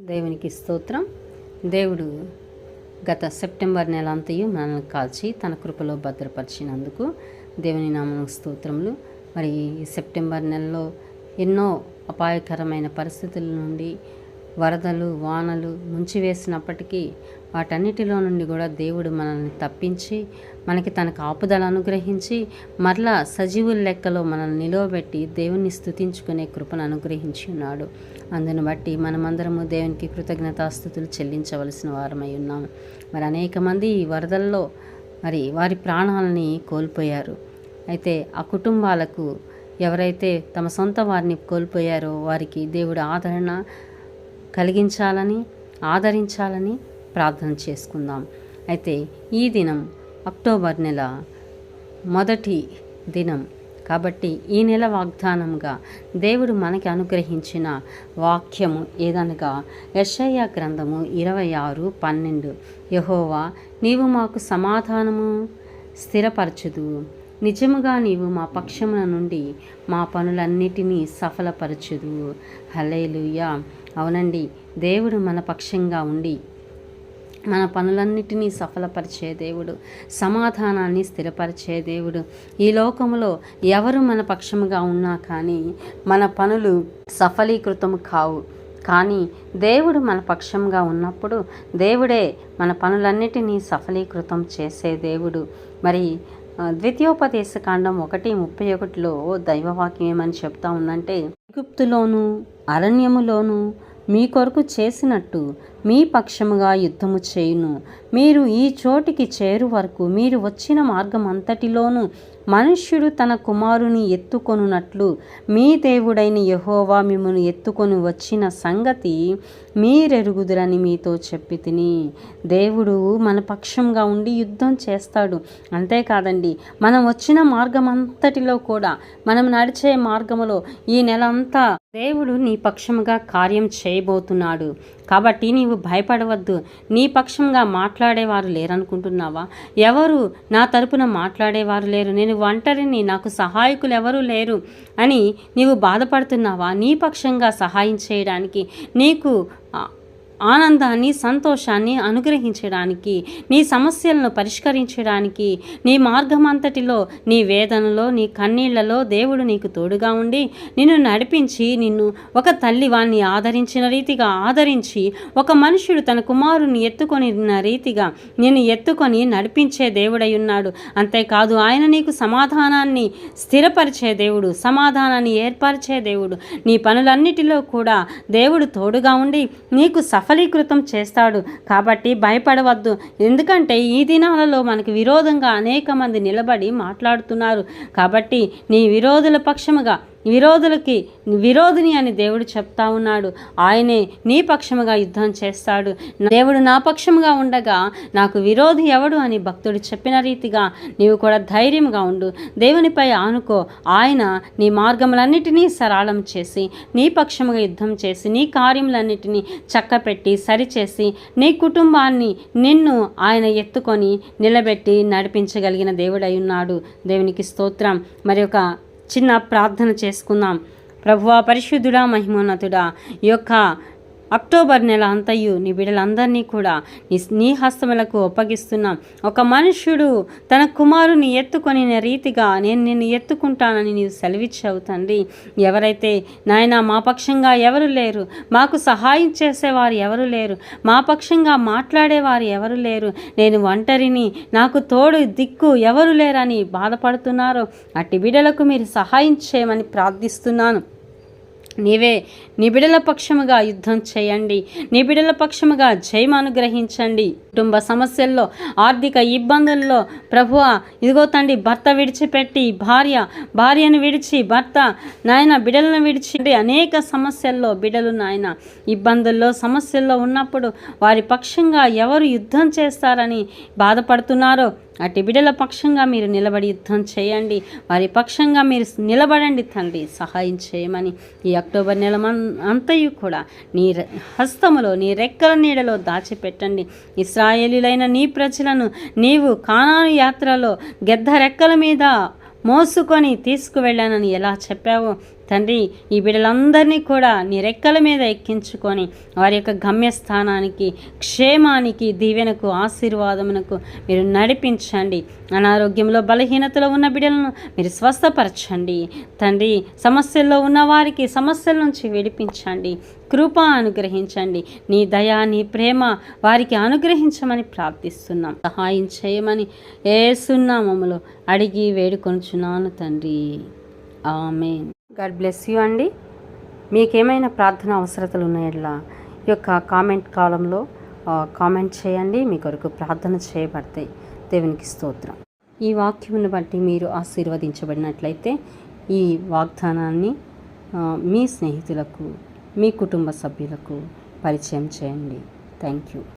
దేవునికి స్తోత్రం. దేవుడు గత సెప్టెంబర్ నెల అంతయు మనల్ని కాల్చి తన కృపలో భద్రపరిచినందుకు దేవుని నామం స్తోత్రములు. మరి సెప్టెంబర్ నెలలో ఎన్నో అపాయకరమైన పరిస్థితుల నుండి వరదలు వానలు ముంచివేసినప్పటికీ వాటన్నిటిలో నుండి కూడా దేవుడు మనల్ని తప్పించి మనకి తన కాపుదల అనుగ్రహించి మరలా సజీవుల లెక్కలో మనల్ని నిలవబెట్టి దేవుణ్ణి స్థుతించుకునే కృపను అనుగ్రహించి ఉన్నాడు. అందును బట్టి మనమందరము దేవునికి కృతజ్ఞతాస్థుతులు చెల్లించవలసిన వారమై ఉన్నాము మరి అనేక మంది ఈ వరదల్లో మరి వారి ప్రాణాలని కోల్పోయారు. అయితే ఆ కుటుంబాలకు ఎవరైతే తమ సొంత వారిని కోల్పోయారో వారికి దేవుడు ఆదరణ కలిగించాలని ఆదరించాలని ప్రార్థన చేసుకుందాం. అయితే ఈ దినం అక్టోబర్ నెల మొదటి దినం. కాబట్టి ఈ నెల వాగ్దానంగా దేవుడు మనకి అనుగ్రహించిన వాక్యము ఏదనగా యశయ్య గ్రంథము ఇరవై ఆరు పన్నెండు. యహోవా నీవు మాకు సమాధానము స్థిరపరచుదు. నిజముగా నీవు మా పక్షముల నుండి మా పనులన్నిటినీ సఫలపరచుదు. హలేలుయా అవునండి. దేవుడు మన పక్షంగా ఉండి మన పనులన్నిటినీ సఫలపరిచే దేవుడు సమాధానాన్ని స్థిరపరిచే దేవుడు. ఈ లోకములో ఎవరు మన పక్షముగా ఉన్నా కానీ మన పనులు సఫలీకృతం కావు. కానీ దేవుడు మన పక్షంగా ఉన్నప్పుడు దేవుడే మన పనులన్నిటినీ సఫలీకృతం చేసే దేవుడు. మరి ద్వితీయోపదేశ కాండం ఒకటి ముప్పై ఒకటిలో దైవవాక్యం ఏమని చెప్తా ఉందంటే గుప్తులోను అరణ్యములోను మీ కొరకు చేసినట్టు మీ పక్షముగా యుద్ధము చేయును. మీరు ఈ చోటికి చేరు వరకు మీరు వచ్చిన మార్గం అంతటిలోనూ మనుష్యుడు తన కుమారుని ఎత్తుకొనున్నట్లు మీ దేవుడైన యహోవా మిమ్మల్ని ఎత్తుకొని వచ్చిన సంగతి మీరెరుగుదురని మీతో చెప్పి తిని దేవుడు మన పక్షంగా ఉండి యుద్ధం చేస్తాడు. అంతేకాదండి మనం వచ్చిన మార్గం అంతటిలో కూడా మనం నడిచే మార్గములో ఈ నెల అంతా దేవుడు నీ పక్షముగా కార్యం చేయబోతున్నాడు. కాబట్టి నీవు భయపడవద్దు. నీ పక్షంగా మాట్లాడేవారు లేరనుకుంటున్నావా? ఎవరు నా తరపున మాట్లాడేవారు లేరు. నేను ఒంటరిని నాకు సహాయకులు ఎవరు లేరు అని నీవు బాధపడుతున్నావా? నీ పక్షంగా సహాయం చేయడానికి నీకు ఆనందాన్ని సంతోషాన్ని అనుగ్రహించడానికి నీ సమస్యలను పరిష్కరించడానికి నీ మార్గమంతటిలో నీ వేదనలో నీ కన్నీళ్ళలో దేవుడు నీకు తోడుగా ఉండి నిన్ను నడిపించి నిన్ను ఒక తల్లి వాణ్ణి ఆదరించిన రీతిగా ఆదరించి ఒక మనుషుడు తన కుమారుని ఎత్తుకొని రీతిగా నేను ఎత్తుకొని నడిపించే దేవుడై ఉన్నాడు. అంతేకాదు ఆయన నీకు సమాధానాన్ని స్థిరపరిచే దేవుడు సమాధానాన్ని ఏర్పరిచే దేవుడు. నీ పనులన్నిటిలో కూడా దేవుడు తోడుగా ఉండి నీకు సఫలీకృతం చేస్తాడు. కాబట్టి భయపడవద్దు. ఎందుకంటే ఈ దినాలలో మనకు విరోధంగా అనేక మంది నిలబడి మాట్లాడుతున్నారు. కాబట్టి నీ విరోధుల పక్షముగా విరోధులకి విరోధిని అని దేవుడు చెప్తా ఉన్నాడు. ఆయనే నీ పక్షముగా యుద్ధం చేస్తాడు. దేవుడు నా పక్షముగా ఉండగా నాకు విరోధి ఎవడు అని భక్తుడు చెప్పిన రీతిగా నీవు కూడా ధైర్యంగా ఉండు. దేవునిపై ఆనుకో. ఆయన నీ మార్గములన్నిటినీ సరళం చేసి నీ పక్షముగా యుద్ధం చేసి నీ కార్యములన్నిటినీ చక్కపెట్టి సరిచేసి నీ కుటుంబాన్ని నిన్ను ఆయన ఎత్తుకొని నిలబెట్టి నడిపించగలిగిన దేవుడై ఉన్నాడు. దేవునికి స్తోత్రం. మరి ఒక చిన్న ప్రార్థన చేసుకుందాం. ప్రభువా పరిశుద్ధుడా మహిమోన్నతుడా యొక్క అక్టోబర్ నెల అంతయు నీ బిడ్డలందరినీ కూడా నీ నీ హస్తములకు ఒక మనుష్యుడు తన కుమారుని ఎత్తుకొని రీతిగా నేను నిన్ను ఎత్తుకుంటానని నీవు సెలవిచ్చావు తండ్రి. ఎవరైతే నాయన మా పక్షంగా ఎవరు లేరు మాకు సహాయం చేసేవారు ఎవరు లేరు మా పక్షంగా మాట్లాడేవారు ఎవరు లేరు నేను ఒంటరిని నాకు తోడు దిక్కు ఎవరు లేరని బాధపడుతున్నారో అట్టి బిడ్డలకు మీరు సహాయం చేయమని ప్రార్థిస్తున్నాను. నీవే నీ బిడల పక్షముగా యుద్ధం చేయండి. నీ బిడల పక్షముగా జయం అనుగ్రహించండి కుటుంబ సమస్యల్లో ఆర్థిక ఇబ్బందుల్లో ప్రభువ ఇదిగో తండ్రి భర్త విడిచిపెట్టి భార్య భార్యను విడిచి భర్త నాయన బిడలను విడిచి అనేక సమస్యల్లో బిడలు నాయన. ఇబ్బందుల్లో సమస్యల్లో ఉన్నప్పుడు వారి పక్షంగా ఎవరు యుద్ధం చేస్తారని బాధపడుతున్నారో అట్టి బిడల పక్షంగా మీరు నిలబడి యుద్ధం చేయండి. వారి పక్షంగా మీరు నిలబడండి తండ్రి. సహాయం చేయమని ఈ అక్టోబర్ నెల అంతయు కూడా నీ హస్తములో నీ రెక్కల నీడలో దాచిపెట్టండి. ఇస్రాయేలీలైన నీ ప్రజలను నీవు కానాను యాత్రలో గెద్ద రెక్కల మీద మోసుకొని తీసుకువెళ్ళానని ఎలా చెప్పావో? తండ్రి ఈ బిడ్డలందరినీ కూడా నీ రెక్కల మీద ఎక్కించుకొని వారి యొక్క గమ్యస్థానానికి క్షేమానికి దీవెనకు ఆశీర్వాదమునకు మీరు నడిపించండి. అనారోగ్యంలో బలహీనతలో ఉన్న బిడ్డలను మీరు స్వస్థపరచండి. తండ్రి సమస్యల్లో ఉన్న వారికి సమస్యల నుంచి విడిపించండి. కృప అనుగ్రహించండి. నీ దయా నీ ప్రేమ వారికి అనుగ్రహించమని ప్రార్థిస్తున్నాం. సహాయం చేయమని ఏసున్నామములో అడిగి వేడుకొనుచున్నాను తండ్రి. ఆమె గాడ్ బ్లెస్ యూ అండి. మీకేమైనా ప్రార్థన అవసరతలు ఉన్నాయట్లా? ఈ యొక్క కామెంట్ కాలంలో కామెంట్ చేయండి. మీ కొరకు ప్రార్థన చేయబడతాయి దేవునికి స్తోత్రం. ఈ వాక్యమును బట్టి మీరు ఆశీర్వదించబడినట్లయితే ఈ వాగ్దానాన్ని మీ స్నేహితులకు మీ కుటుంబ సభ్యులకు పరిచయం చేయండి. Thank you.